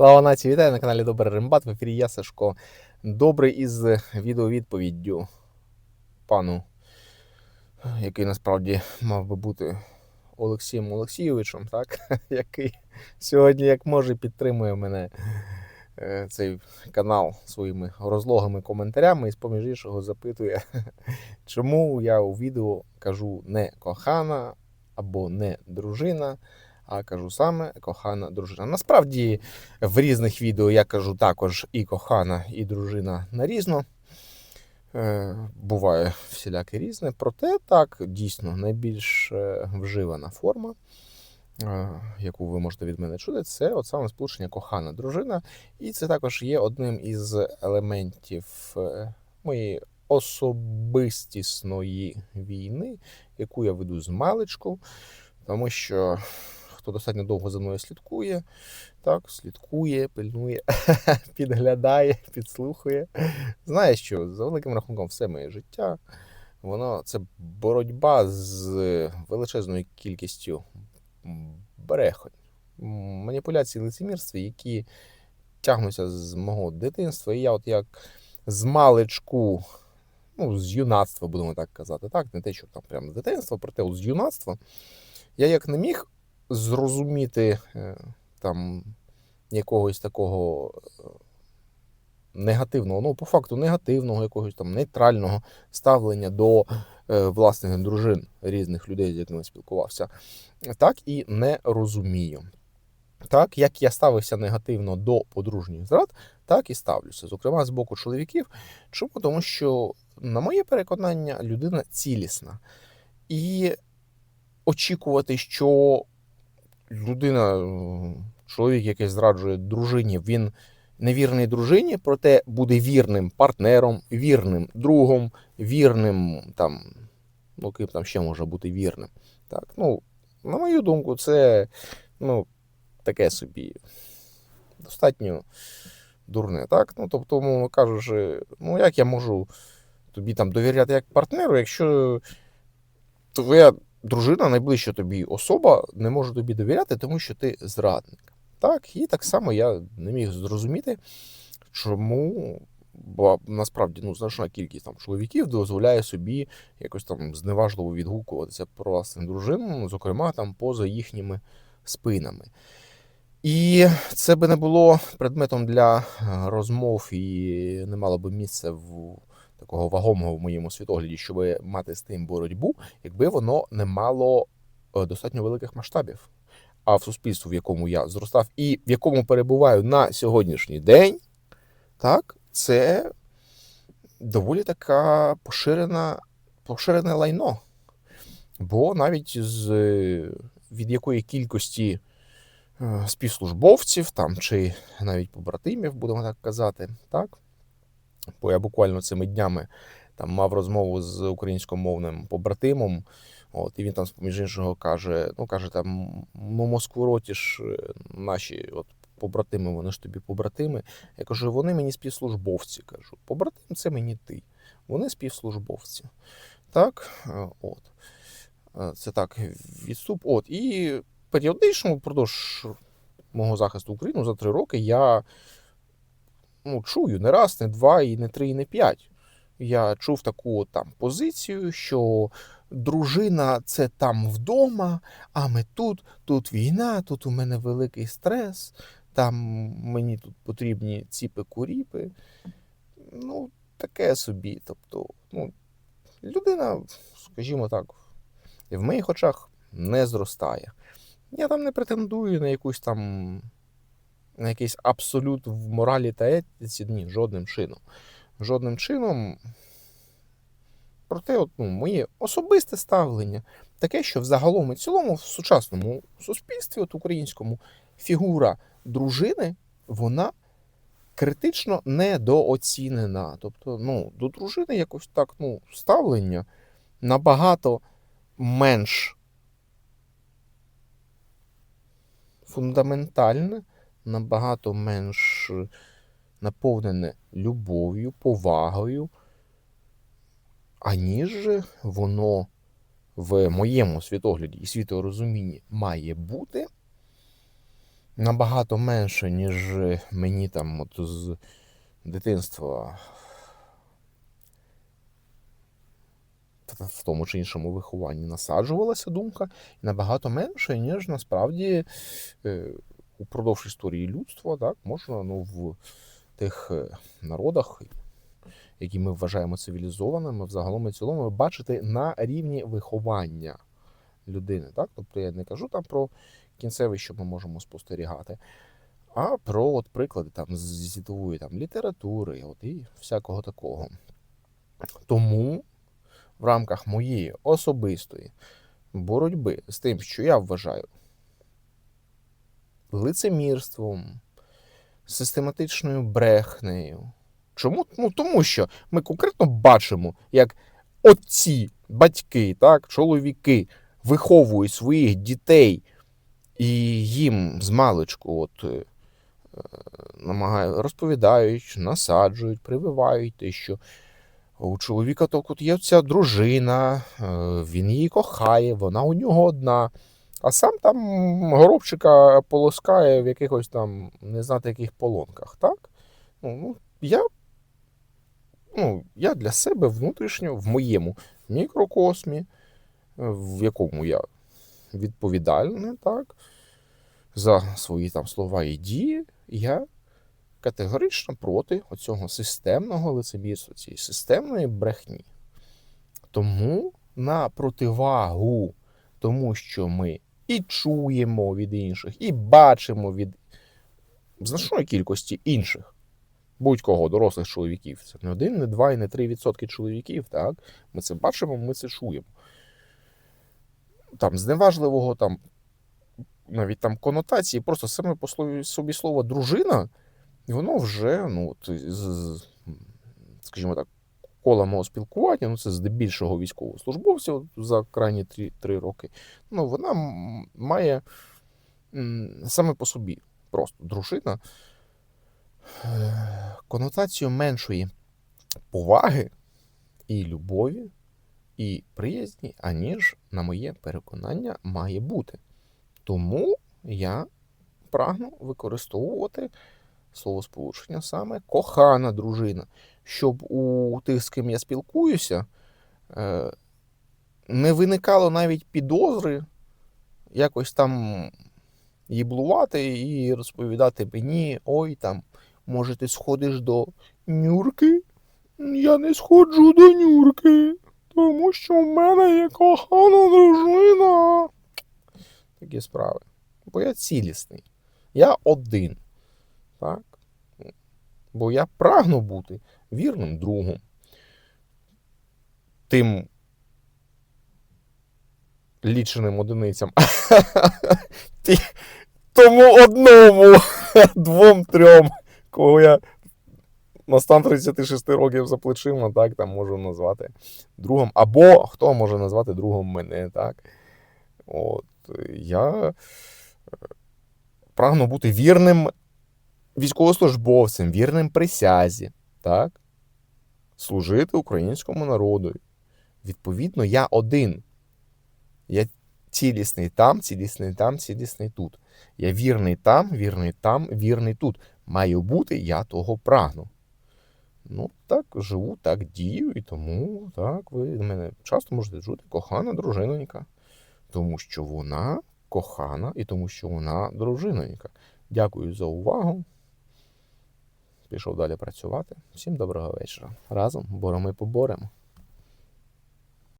Слава нації, вітаю на каналі Добрий Римбат. В ефірі я Сашко. Добрий із відеовідповіддю пану, який насправді мав би бути Олексієм Олексійовичем, так? який сьогодні, як може, підтримує мене е, цей канал своїми розлогими коментарями і, з-поміж іншого, запитує, чому я у відео кажу не кохана або не дружина а кажу саме кохана дружина. Насправді в різних відео я кажу також і кохана, і дружина нарізно. Е, Буває всіляке різне. Проте так, дійсно, найбільш е, вживана форма, е, яку ви можете від мене чути, це от саме сполучення кохана дружина. І це також є одним із елементів моєї особистісної війни, яку я веду з маличку. Тому що хто достатньо довго за мною слідкує, так, слідкує, пильнує, підглядає, підслухує. Знає, що за великим рахунком все моє життя. Воно це боротьба з величезною кількістю берехонь, маніпуляцій лицемірства, які тягнуться з мого дитинства. І я, от як з маличку, ну, з юнацтва, будемо так казати, так, не те, що там прямо з дитинства, проте от з юнацтва, я як не міг зрозуміти е, там якогось такого е, негативного, ну, по факту, негативного, якогось там нейтрального ставлення до е, власних дружин різних людей, з якими спілкувався, так і не розумію. Так, як я ставився негативно до подружніх зрад, так і ставлюся. Зокрема, з боку чоловіків. Чому? Тому що, на моє переконання, людина цілісна. І очікувати, що людина, чоловік, який зраджує дружині, він невірний дружині, проте буде вірним партнером, вірним другом, вірним там, ну ким там ще може бути вірним. Так, ну, На мою думку, це ну, таке собі достатньо дурне. так? Ну, Тобто, мовно кажучи, ну як я можу тобі там довіряти як партнеру, якщо твоя дружина, найближча тобі особа, не може тобі довіряти, тому що ти зрадник. Так, і так само я не міг зрозуміти, чому. Бо насправді ну, значна кількість там чоловіків дозволяє собі якось там зневажливо відгукуватися про власних дружин, зокрема там поза їхніми спинами. І це би не було предметом для розмов і не мало би місця в такого вагомого в моєму світогляді, щоб мати з тим боротьбу, якби воно не мало е, достатньо великих масштабів. А в суспільстві, в якому я зростав, і в якому перебуваю на сьогоднішній день, так, це доволі така поширена, поширене лайно. Бо навіть з від якої кількості е, співслужбовців там, чи навіть побратимів, будемо так казати, так, Бо я буквально цими днями там мав розмову з українськомовним побратимом. От, І він там, між іншого, каже: ну, каже, там, ну, Москву е, наші от, побратими, вони ж тобі побратими. Я кажу, вони мені співслужбовці. кажу. Побратим це мені ти. Вони співслужбовці. Так, е, от. Е, це так, відступ. От. І періодично впродовж мого захисту України за три роки я ну, чую не раз, не два, і не три, і не п'ять. Я чув таку там позицію, що дружина це там вдома, а ми тут, тут війна, тут у мене великий стрес, там мені тут потрібні ціпи-куріпи. Ну, таке собі. Тобто, ну, людина, скажімо так, в моїх очах не зростає. Я там не претендую на якусь там на якийсь абсолют в моралі та етиці, ні, жодним чином. Жодним чином. Проте, от, ну, моє особисте ставлення таке, що взагалом і цілому в сучасному суспільстві, от українському, фігура дружини, вона критично недооцінена. Тобто, ну, до дружини якось так ну, ставлення набагато менш фундаментальне, набагато менш наповнене любов'ю, повагою, аніж воно в моєму світогляді і світорозумінні має бути. набагато менше, ніж мені там от з дитинства в тому чи іншому вихованні насаджувалася думка, і набагато менше, ніж насправді е, упродовж історії людства, так, можна ну, в тих е, народах, які ми вважаємо цивілізованими, взагалом і цілому, бачити на рівні виховання людини. Так? Тобто я не кажу там про кінцевий, що ми можемо спостерігати, а про от приклади там з світової там, літератури от, і всякого такого. Тому в рамках моєї особистої боротьби з тим, що я вважаю лицемірством, систематичною брехнею. Чому? Ну, тому що ми конкретно бачимо, як отці, батьки, так, чоловіки виховують своїх дітей і їм з маличку от, е, намагають, розповідають, насаджують, прививають те, що у чоловіка то от є ця дружина, е, він її кохає, вона у нього одна. А сам там горобчика полоскає в якихось там не знати яких полонках, так? Ну, ну, я, ну, я для себе внутрішньо в моєму мікрокосмі, в якому я відповідальний, так, за свої там слова і дії, я категорично проти оцього системного лицемірства, цієї системної брехні. Тому на противагу тому, що ми і чуємо від інших, і бачимо від значної кількості інших будь-кого, дорослих чоловіків. Це не один, не два і не три відсотки чоловіків. Так? Ми це бачимо, ми це чуємо. Там зневажливого там навіть там конотації, просто саме по слові собі слово дружина, воно вже, ну, скажімо так, кола мого спілкування, ну це здебільшого військовослужбовців за крайні три, три роки. Ну, вона має саме по собі просто дружина е, конотацію меншої поваги і любові, і приязні, аніж, на моє переконання, має бути. Тому я прагну використовувати словосполучення саме кохана дружина, щоб у тих, з ким я спілкуюся, е, не виникало навіть підозри якось там їблувати і розповідати мені, ой, там, може, ти сходиш до Нюрки? Я не сходжу до Нюрки, тому що в мене є кохана дружина. Такі справи. Бо я цілісний. Я один. Так? Бо я прагну бути вірним другом. Тим ліченим одиницям. Тому одному, двом, трьом, кого я на стан 36 років за плечима, так, там можу назвати другом. Або хто може назвати другом мене, так? От, я е, прагну бути вірним військовослужбовцем, вірним присязі, так? служити українському народу. Відповідно, я один. Я цілісний там, цілісний там, цілісний тут. Я вірний там, вірний там, вірний тут. Маю бути, я того прагну. Ну, так живу, так дію, і тому так, ви мене часто можете чути кохана дружинонька. Тому що вона кохана і тому, що вона дружинонька. Дякую за увагу. Пішов далі працювати. Всім доброго вечора. Разом боремо і поборемо.